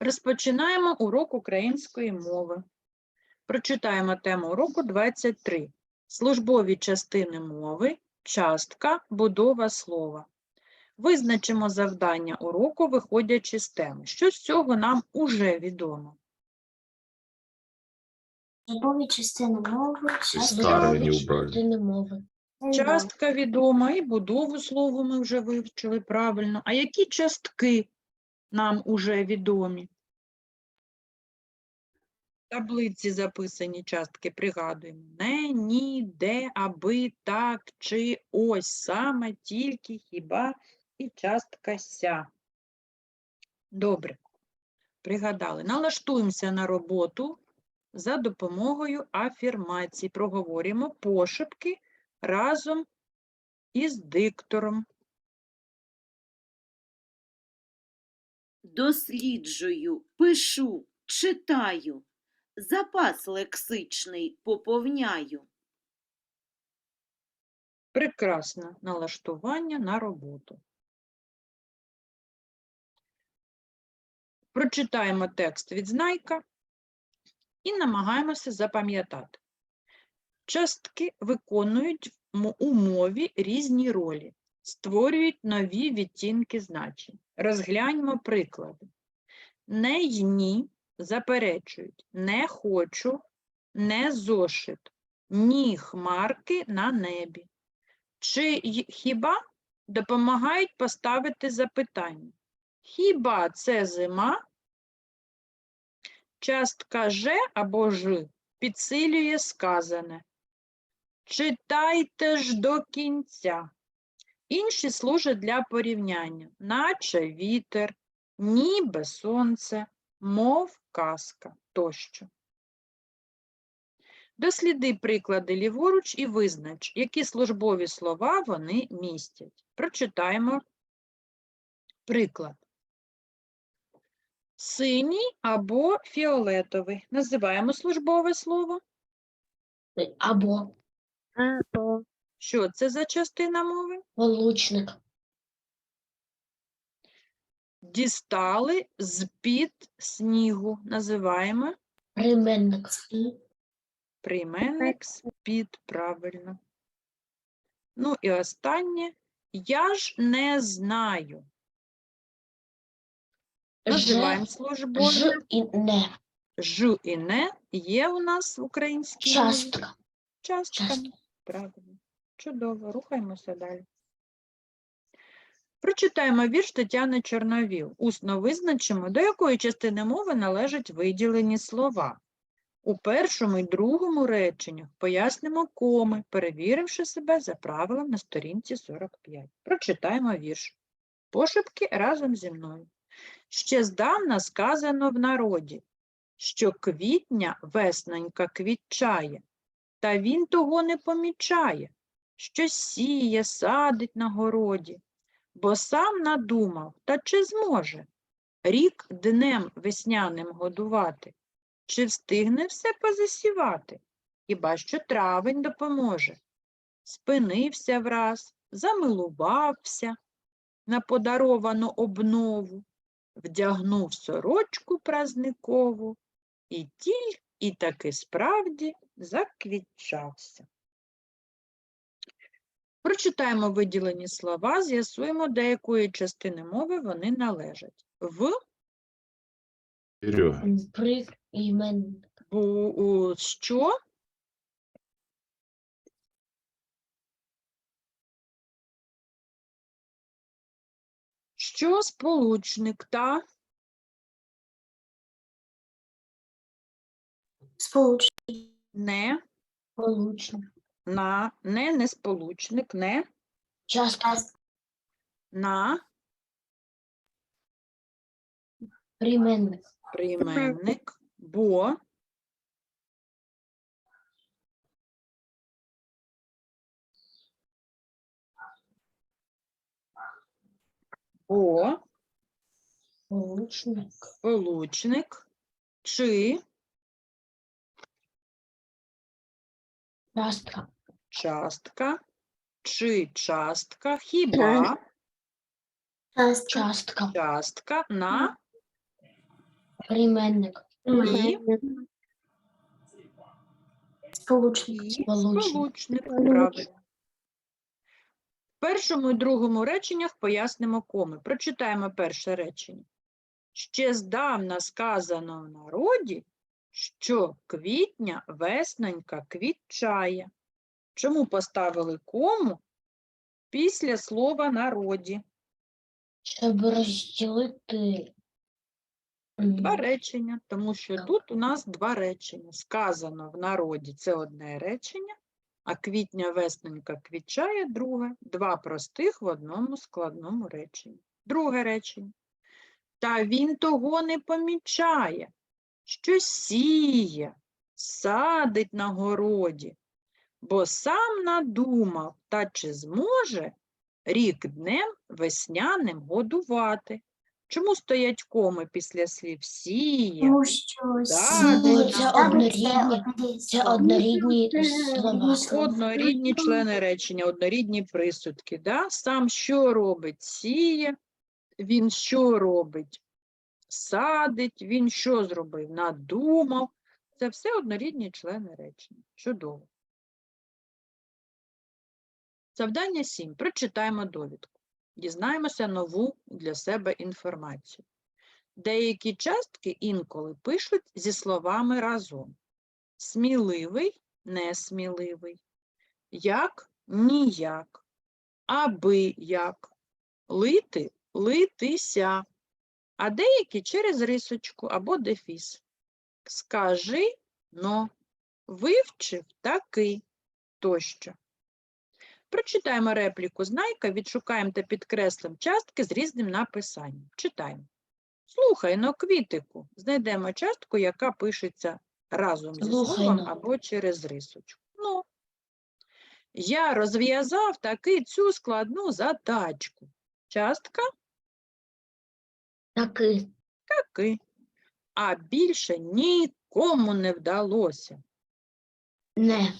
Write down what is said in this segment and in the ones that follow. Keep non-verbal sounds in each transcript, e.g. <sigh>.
Розпочинаємо урок української мови. Прочитаємо тему уроку 23. Службові частини мови, частка, будова слова. Визначимо завдання уроку, виходячи з теми. Що з цього нам уже відомо? Службові частини мови, частини мови. Частка відома і будову слова ми вже вивчили правильно. А які частки нам уже відомі? В таблиці записані частки, пригадуємо. Не, ні, де, аби, так, чи, ось, саме, тільки, хіба і частка ся. Добре. Пригадали. Налаштуємося на роботу за допомогою афірмацій. Проговоримо пошепки разом із диктором. Досліджую, пишу, читаю, запас лексичний поповняю. Прекрасне налаштування на роботу. Прочитаємо текст від знайка і намагаємося запам'ятати. Частки виконують у мові різні ролі, створюють нові відтінки значень. Розгляньмо приклади. Не й ні заперечують, не хочу, не зошит, ні хмарки на небі. Чи хіба допомагають поставити запитання? Хіба це зима? Частка «же» або «ж» підсилює сказане. Читайте ж до кінця. Інші служать для порівняння, наче вітер, ніби сонце, мов казка тощо. Досліди приклади ліворуч і визнач, які службові слова вони містять. Прочитаємо приклад. Синій або фіолетовий. Називаємо службове слово. Або Або Що це за частина мови? получник. Дістали з-під снігу. Називаємо Прийменник. прийменник з-під, правильно. Ну і останнє. Я ж не знаю. Називаємо службове. ж і не. Ж і не є у нас в українській мові Частка. частками. Частка. Правильно. Чудово. Рухаємося далі. Прочитаємо вірш Тетяни Чорновіл. Усно визначимо, до якої частини мови належать виділені слова. У першому і другому реченнях пояснимо коми, перевіривши себе за правилом на сторінці 45. Прочитаємо вірш. Пошепки разом зі мною. Ще здавна сказано в народі, що квітня весненька квітчає, та він того не помічає, що сіє, садить на городі, бо сам надумав, та чи зможе? Рік днем весняним годувати, чи встигне все позасівати, хіба що травень допоможе. Спинився враз, замилувався на подаровану обнову, вдягнув сорочку празникову і тіль, і таки справді заквітчався. Прочитаємо виділені слова, з'ясуємо, до якої частини мови вони належать. В Серега. Прийменник. бу, у, що що сполучник та Сполучник. Не Получник. на не несполучник, не Частка. на Прийменник. прийменник, бо бо Получник. сполучник чи Частка. частка чи частка, хіба Частка. частка на Прийменник. і, Сполучник. і Сполучник. сполучник. Правильно. В першому і другому реченнях пояснимо коми. Прочитаємо перше речення. Ще здавна сказано в народі, що квітня веснонька квітчає. Чому поставили кому після слова народі? Щоб розділити. Два речення, тому що Так. тут у нас два речення. Сказано в народі це одне речення, а квітня весненька квітчає друге. Два простих в одному складному реченні. Друге речення. Та він того не помічає, що сіє, садить на городі, бо сам надумав, та чи зможе рік днем весняним годувати. Чому стоять коми після слів сіє? Ну, садить Це однорідні, це однорідні слова. Однорідні члени речення, однорідні присудки. Да? Сам що робить? Сіє, він що робить? Садить, він що зробив? Надумав. Це все однорідні члени речення. Чудово. Завдання 7. Прочитаємо довідку. Дізнаємося нову для себе інформацію. Деякі частки інколи пишуть зі словами разом. Сміливий, несміливий. Як, ніяк. Аби як. Лити, литися. А деякі через рисочку або дефіс. Скажи, но. Вивчив таки тощо. Прочитаємо репліку знайка, відшукаємо та підкреслимо частки з різним написанням. Читаємо. Слухай, но квітику. Знайдемо частку, яка пишеться разом зі словом або через рисочку. Ну, я розв'язав таки цю складну задачку. Частка Таки. таки. А більше нікому не вдалося. Не.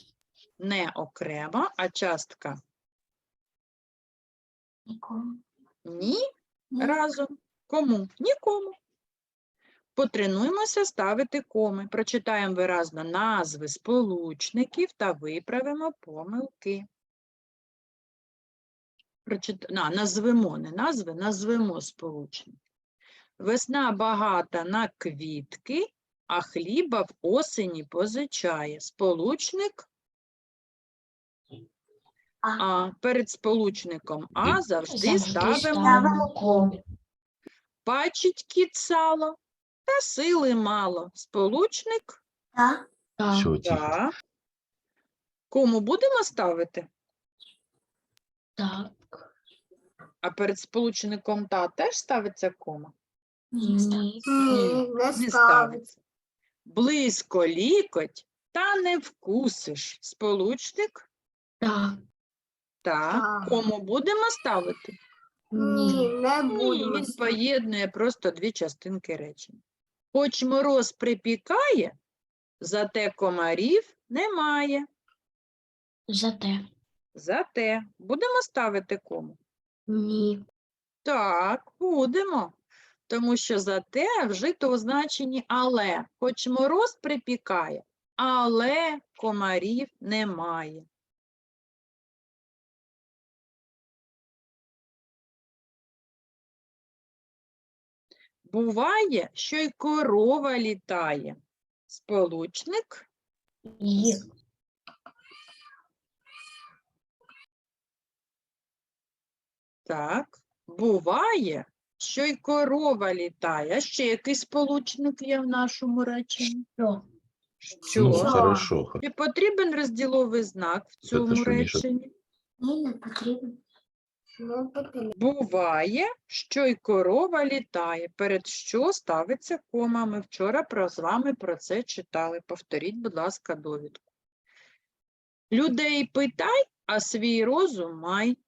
Не окремо, а частка ні разом. Кому? Нікому. Потренуємося ставити коми. Прочитаємо виразно назви сполучників та виправимо помилки. Прочит... На, назвемо, не назви, назвемо сполучники. Весна багата на квітки, а хліба в осені позичає. Сполучник А. Перед сполучником А завжди ставимо. Бачить кіт сало, та сили мало. Сполучник Так. Кому будемо ставити? Так. А перед сполучником та теж ставиться кома? Ні. Ні, не ставиться. Близько лікоть, та не вкусиш. Сполучник Так. та. Так. Кому будемо ставити? Ні. не Ні, він поєднує просто дві частинки речення. Хоч мороз припікає, зате комарів немає. Зате. Зате будемо ставити кому? Ні. Так, будемо. Тому що зате вжито у значенні але. Хоч мороз припікає, але комарів немає. Буває, що й корова літає. Сполучник Є. Так, буває, що й корова літає. А ще який сполучник є в нашому реченні? Що? Що? Ну, хорошо. Чи потрібен розділовий знак в цьому що, реченні? Ні, не потрібно. Буває, що й корова літає. Перед що ставиться кома? Ми вчора про, з вами про це читали. Повторіть, будь ласка, довідку. Людей питай, а свій розум май.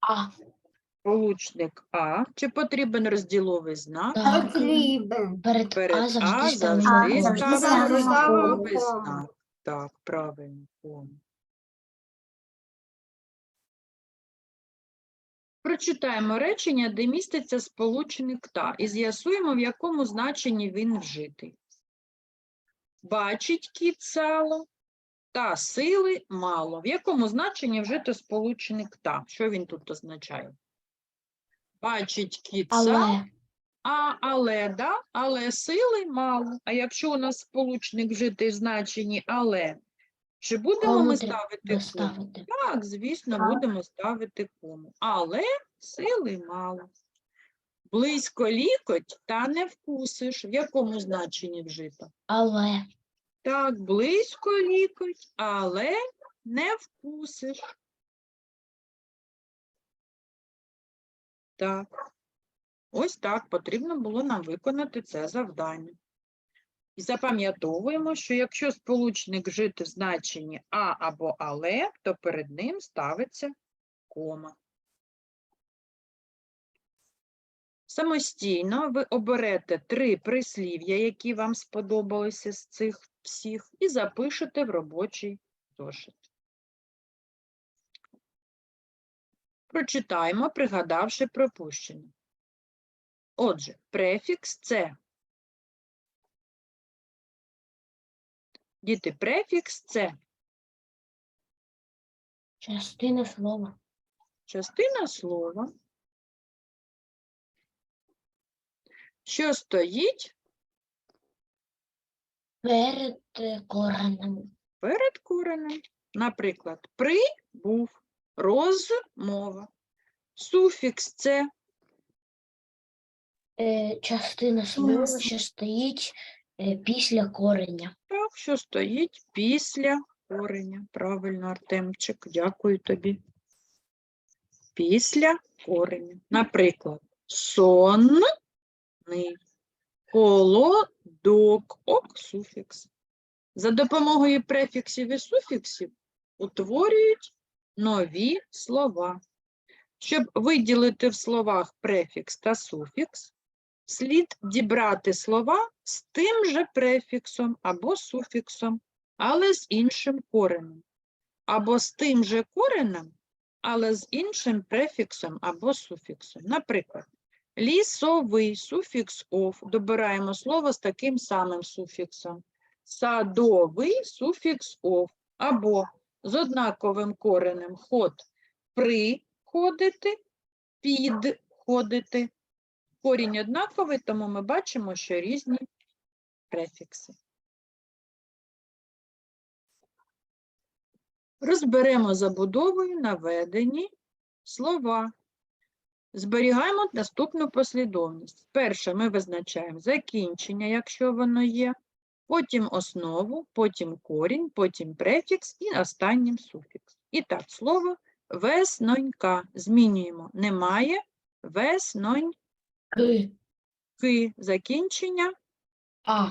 А. Сполучник А. Чи потрібен розділовий знак? Так. Потрібен. Перед, Перед А завжди ставимо. завжди ставимо розділовий знак. Так, правильно, кому. Прочитаємо речення, де міститься сполучник та, і з'ясуємо, в якому значенні він вжитий. Бачить кіт сало, та сили мало. В якому значенні вжито сполучник та? Що він тут означає? Бачить кіт сало, Але. а але, да? але сили мало. А якщо у нас сполучник вжитий в значенні але, чи будемо Кому ми ставити кому? Так, звісно, Так. будемо ставити кому. Але сили мало. Близько лікоть та не вкусиш. В якому значенні вжито? Але. Так, близько лікоть, але не вкусиш. Так. Ось так потрібно було нам виконати це завдання. І запам'ятовуємо, що якщо сполучник вжити в значенні а або але, то перед ним ставиться кома. Самостійно ви оберете три прислів'я, які вам сподобалися з цих всіх, і запишете в робочий зошит. Прочитаємо, пригадавши пропущене. Отже, префікс це. Діти, префікс це Частина слова. частина слова, що стоїть Перед коренем. перед коренем. Наприклад, при був розмова. Суфікс це Е, Частина слова, що стоїть е, після кореня. так, що стоїть після кореня. Правильно, Артемчик, дякую тобі. Після кореня. Наприклад, сонний, холодок, ок, суфікс. За допомогою префіксів і суфіксів утворюють нові слова. Щоб виділити в словах префікс та суфікс, слід дібрати слова з тим же префіксом або суфіксом, але з іншим коренем, або з тим же коренем, але з іншим префіксом або суфіксом. Наприклад, лісовий суфікс ов. Добираємо слово з таким самим суфіксом. Садовий суфікс ов. Або з однаковим коренем ход приходити, підходити. Корінь однаковий, тому ми бачимо, що різні префікси. Розберемо забудовою наведені слова. Зберігаємо наступну послідовність. Перше ми визначаємо закінчення, якщо воно є, потім основу, потім корінь, потім префікс і останнім суфікс. І так, слово веснонька змінюємо. Немає весноньки. К. Закінчення А.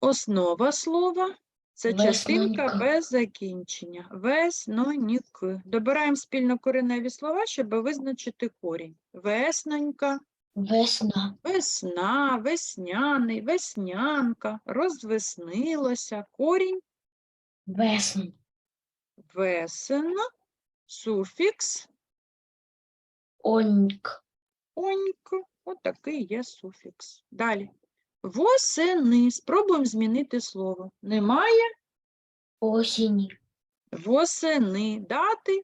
Основа слова це частинка без закінчення. Веснонік. Добираємо спільнокореневі слова, щоб визначити корінь. Веснонька, Весна. весна, весняний, веснянка, розвеснилося, корінь, Весн. весен, суфікс, Оньк. оньк. Отакий є суфікс. Далі. Восени. Спробуємо змінити слово. Немає Осінь. восени. Дати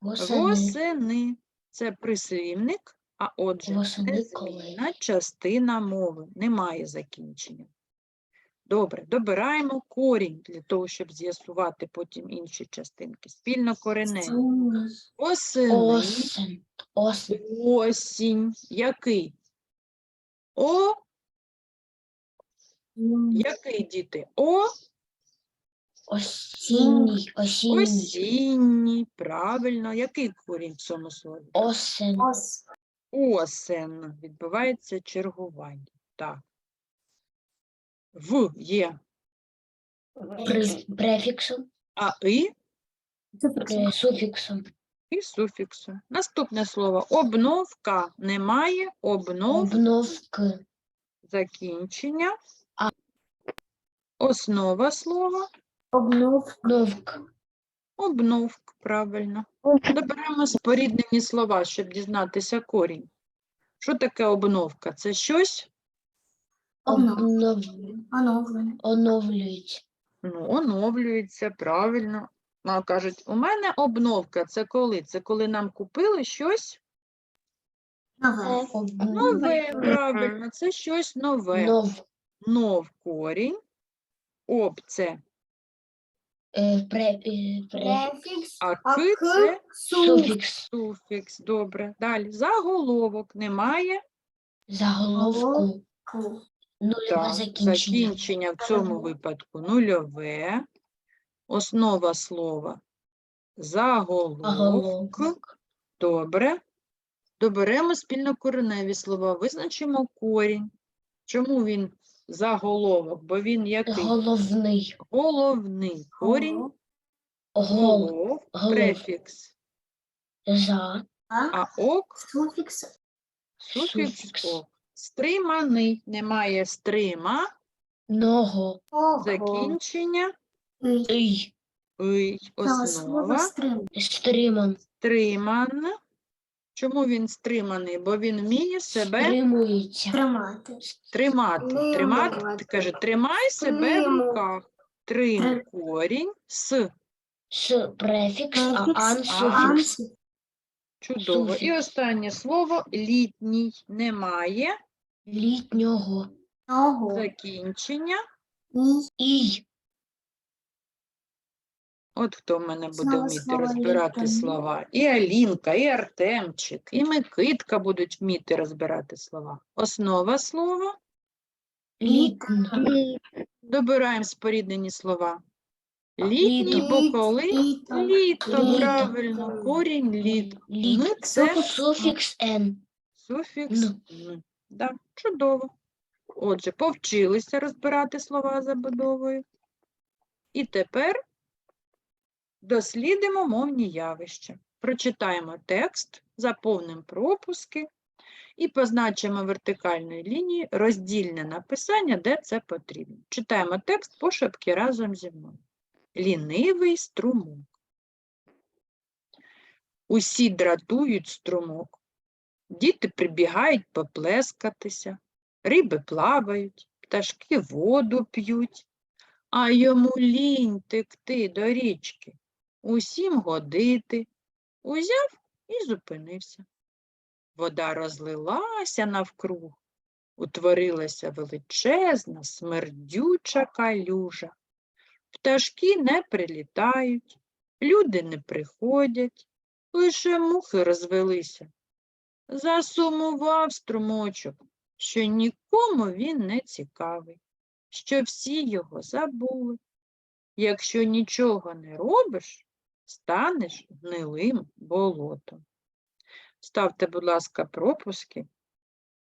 Восени. Восени це прислівник, а отже, коли? частина мови, немає закінчення. Добре, добираємо корінь для того, щоб з'ясувати потім інші частинки. Спільно кореневі. Осени, Осень. Осень. осінь. Який? О, який діти? О, Осінній. Осінній. осінній. Правильно. Який корінь в цьому слові? Осень. Осен. Відбувається чергування. Так. В є, Префіксом. а и е, Суфіксом. і суфіксом. Наступне слово обновка. Немає обнов Обновки. закінчення. А. Основа слова Обновка. Обновк, правильно. Доберемо споріднені слова, щоб дізнатися корінь. Що таке обновка? Це щось. Оновлюють. ну, оновлюється, правильно. А кажуть, у мене обновка. Це коли? Це коли нам купили щось нове, правильно, це щось нове. Нов. Нов корінь. Об це, Е, пре, е, пре, Префікс, а а ки к це суфікс. суфікс. Добре. Далі. Заголовок немає. Заголовку. ку. Нульове Так, закінчення. закінчення в цьому випадку нульове. Основа слова заголовок. Заголовок. Добре. Доберемо спільнокореневі слова, визначимо корінь. Чому він заголовок? Бо він який? Головний. Головний. Корінь Гол. голов, голов. префікс. За. А ок Суфікс суфікс Суфікс. ок. Стриманий. Немає стрима. Ного. Закінчення. Ий. Ий. Основа. стрим. Стриман. Стриман. Чому він стриманий? Бо він вміє себе. Тримати. тримати. Тримати, Стримувати. каже, тримай себе в руках. Трим Трим. корінь с. С префікс, а ан суфікс. Чудово. І останнє слово літній немає. Літнього. Ого. Закінчення. І Ій. От хто в мене буде Знову вміти слово розбирати літній. слова. І Алінка, і Артемчик, і Микитка будуть вміти розбирати слова. Основа слова. Літній. Добираємо споріднені слова. Літній, Літо. бо коли? Літо. Літо, правильно. Корінь літ. Літ. Н це Суфікс н. суфікс. Н. н. Да, чудово. Отже, повчилися розбирати слова забудовою. І тепер дослідимо мовні явища. Прочитаємо текст, заповнимо пропуски і позначимо вертикальною лінією роздільне написання, де це потрібно. Читаємо текст пошепки разом зі мною. Лінивий струмок. Усі дратують струмок. Діти прибігають поплескатися, риби плавають, пташки воду п'ють, а йому лінь текти до річки, усім годити, узяв і зупинився. Вода розлилася навкруг, утворилася величезна, смердюча калюжа. Пташки не прилітають, люди не приходять, лише мухи розвелися. Засумував струмочок, що нікому він не цікавий, що всі його забули. Якщо нічого не робиш, станеш гнилим болотом. Ставте, будь ласка, пропуски,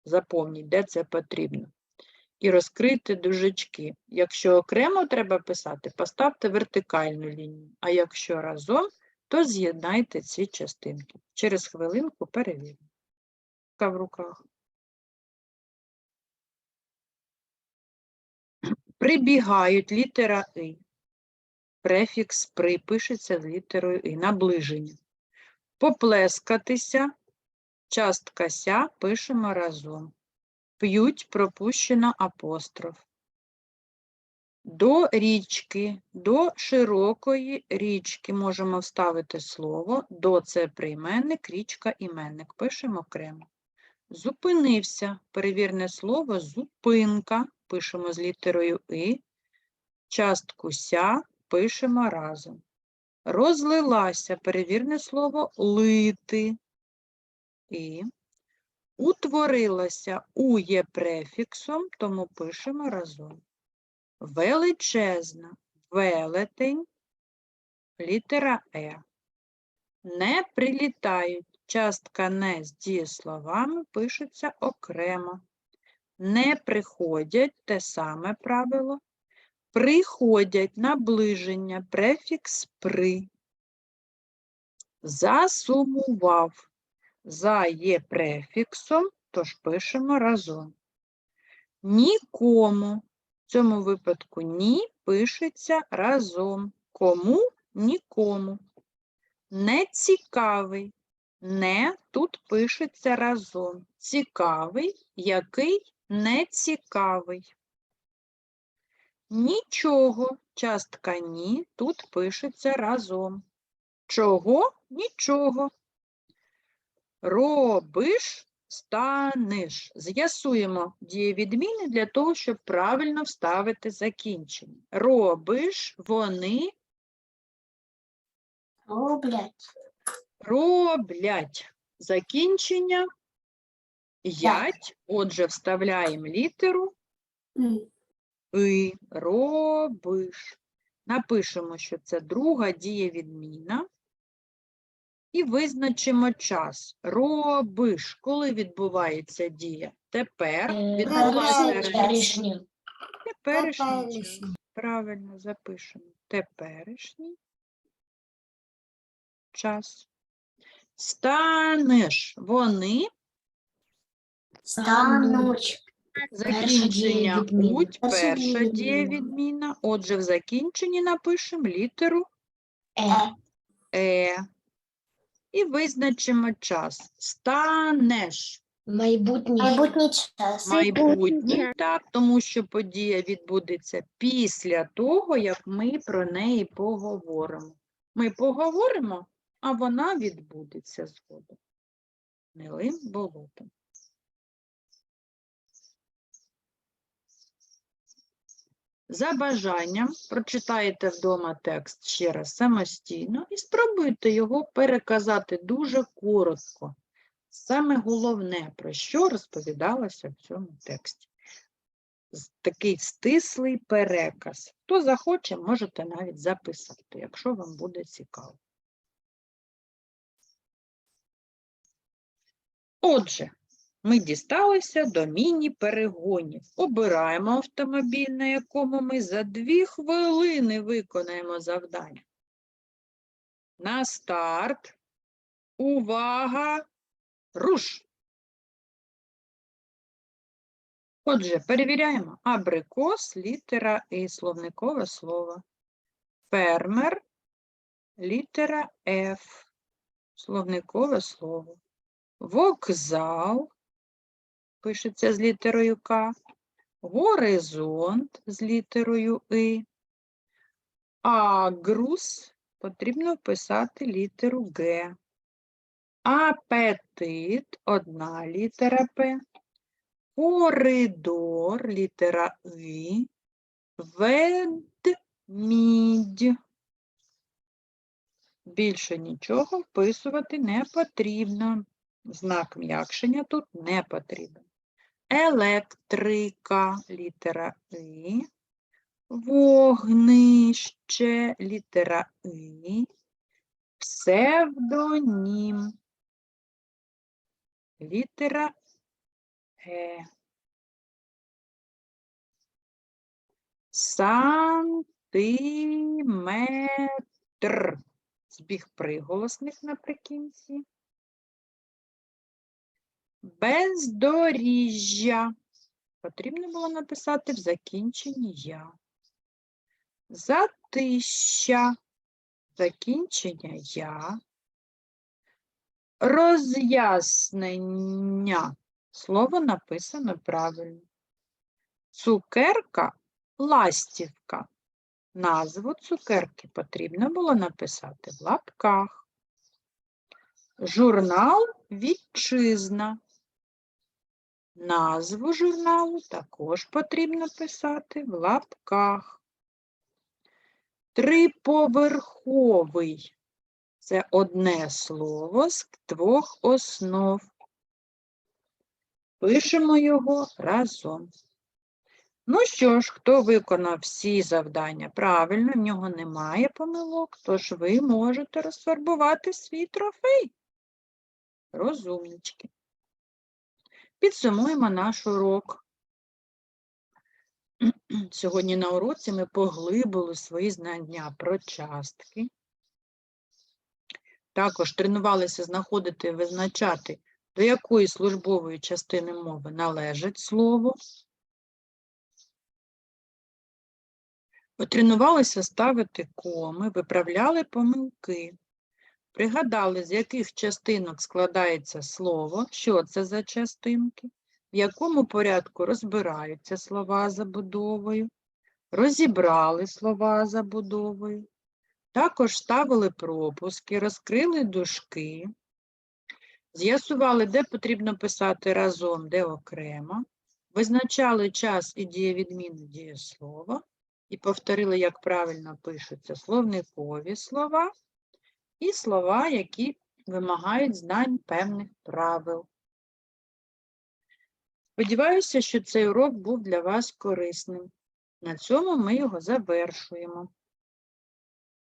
заповніть, де це потрібно. І розкрийте дужечки. Якщо окремо треба писати, поставте вертикальну лінію, а якщо разом, то з'єднайте ці частинки. Через хвилинку перевіримо. В руках. Прибігають літера И. Префікс при пишеться з літерою І. Наближення. Поплескатися. Частка ся пишемо разом. П'ють пропущено апостроф. До річки, до широкої річки можемо вставити слово. До це прийменник, річка іменник. Пишемо окремо. Зупинився. Перевірне слово зупинка. Пишемо з літерою И. Частку ся пишемо разом. Розлилася. Перевірне слово лити. І. Утворилася у є префіксом, тому пишемо разом. Величезна, велетень, літера Е. Не прилітають. Частка не з дієсловами пишеться окремо. Не приходять те саме правило. Приходять наближення, префікс при. Засумував. За є префіксом, тож пишемо разом. Нікому. В цьому випадку ні пишеться разом. Кому? Нікому. Нецікавий. Не тут пишеться разом. Цікавий, який нецікавий. Нічого, частка ні, тут пишеться разом. Чого? Нічого. Робиш, станеш. З'ясуємо дієвідміни для того, щоб правильно вставити закінчення. Робиш, вони Роблять. роблять. Закінчення ять. Отже, вставляємо літеру І робиш. Напишемо, що це друга дієвідміна. І визначимо час. Робиш. Коли відбувається дія? Тепер Е, Теперішній. Теперішній. Правильно запишемо. Теперішній час. Станеш. Вони Стануть. Закінчення будь Перша дієвідміна. дієвідміна. Отже, в закінченні напишемо літеру Е. Е. І визначимо час. Станеш. Майбутнє. Майбутній час. Майбутній, так, тому що подія відбудеться після того, як ми про неї поговоримо. Ми поговоримо, а вона відбудеться згодом. Милим болотом. За бажанням прочитайте вдома текст ще раз самостійно і спробуйте його переказати дуже коротко. Саме головне, про що розповідалося в цьому тексті. Такий стислий переказ. Хто захоче, можете навіть записати, якщо вам буде цікаво. Отже, ми дісталися до міні-перегонів. Обираємо автомобіль, на якому ми за дві хвилини виконаємо завдання. На старт. Увага! Руш! Отже, перевіряємо. Абрикос, літера І, словникове слово. Фермер, літера Ф, словникове слово. Вокзал, пишеться з літерою К. Горизонт з літерою И. Агрус потрібно вписати літеру Г. Апетит одна літера П. Коридор літера І. Ведмідь. Більше нічого вписувати не потрібно. Знак м'якшення тут не потрібен. Електрика літера І. Вогнище літера І. Псевдонім. Літера Е. Сантиметр. Збіг приголосних наприкінці. Бездоріжжя. Потрібно було написати в закінченні я. Затища. Закінчення я. Роз'яснення. Слово написано правильно. Цукерка ластівка. Назву цукерки потрібно було написати в лапках. Журнал Вітчизна. Назву журналу також потрібно писати в лапках. Триповерховий. Це одне слово з двох основ. Пишемо його разом. Ну що ж, хто виконав всі завдання правильно, в нього немає помилок, тож ви можете розфарбувати свій трофей. Розумнички. Підсумуємо наш урок. <clears throat> Сьогодні на уроці ми поглибили свої знання про частки. Також тренувалися знаходити і визначати, до якої службової частини мови належить слово. Потренувалися ставити коми, виправляли помилки. Пригадали, з яких частинок складається слово, що це за частинки, в якому порядку розбираються слова забудовою, розібрали слова забудовою, також ставили пропуски, розкрили дужки, з'ясували, де потрібно писати разом, де окремо, визначали час і дієвідміну дієслова? І повторили, як правильно пишуться словникові слова і слова, які вимагають знань певних правил. Сподіваюся, що цей урок був для вас корисним. На цьому ми його завершуємо.